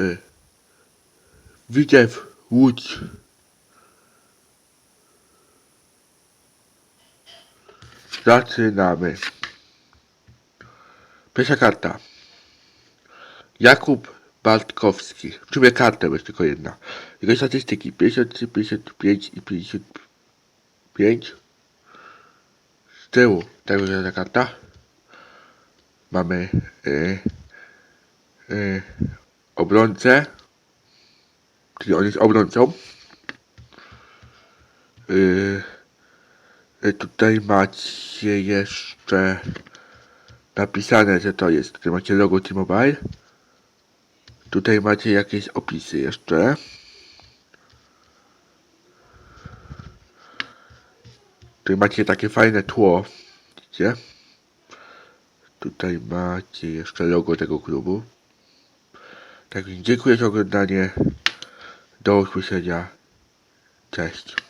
y, Witew Łódź. Zaczynamy. Pierwsza karta. Jakub Bartkowski. W sumie kartę jest tylko jedna. Jego statystyki 53, 55 i 55. Z tyłu tego wygląda karta. Mamy y, y, obrońcę. Czyli on jest obrońcą. Y, y, tutaj macie jeszcze napisane, że to jest. Tutaj macie logo T-Mobile. Tutaj macie jakieś opisy jeszcze. Tutaj macie takie fajne tło. Widzicie? Tutaj macie jeszcze logo tego klubu. Tak więc dziękuję za oglądanie. Do usłyszenia. Cześć.